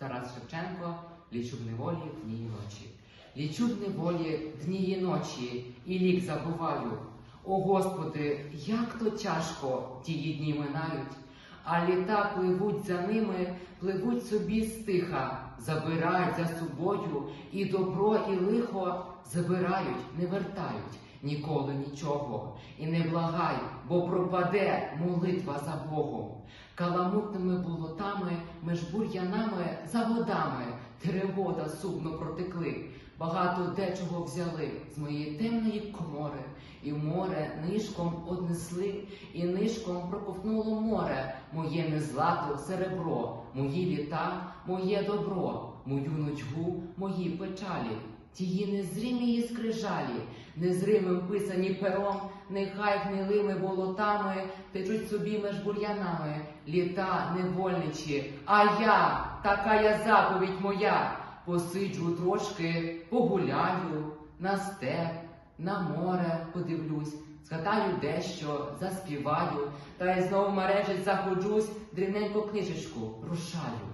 Тарас Шевченко лічу в неволі дні й ночі. Лічу в неволі дні й ночі, і лік забуваю. О Господи, як то тяжко тії дні минають, а літа пливуть за ними, пливуть собі стиха, забирають за собою і добро, і лихо забирають, не вертають ніколи нічого. І не благай, бо пропаде молитва за Богом. Каламутними болотами, меж бур'янами, за водами, теревода сумно протекли. Багато дечого взяли з моєї темної комори, і море нишком однесли, і нишком проковтнуло море, моє не злато, серебро, мої літа, моє добро, мою нудьгу, мої печалі. Тії незримі скрижалі, незримим писані пером, нехай гнилими болотами течуть собі меж бур'янами, літа невольничі, а я, така я заповідь моя, посиджу трошки, погуляю, на степ, на море подивлюсь, згадаю дещо, заспіваю, та й знову мережить заходжусь, дрібненьку книжечку рушаю.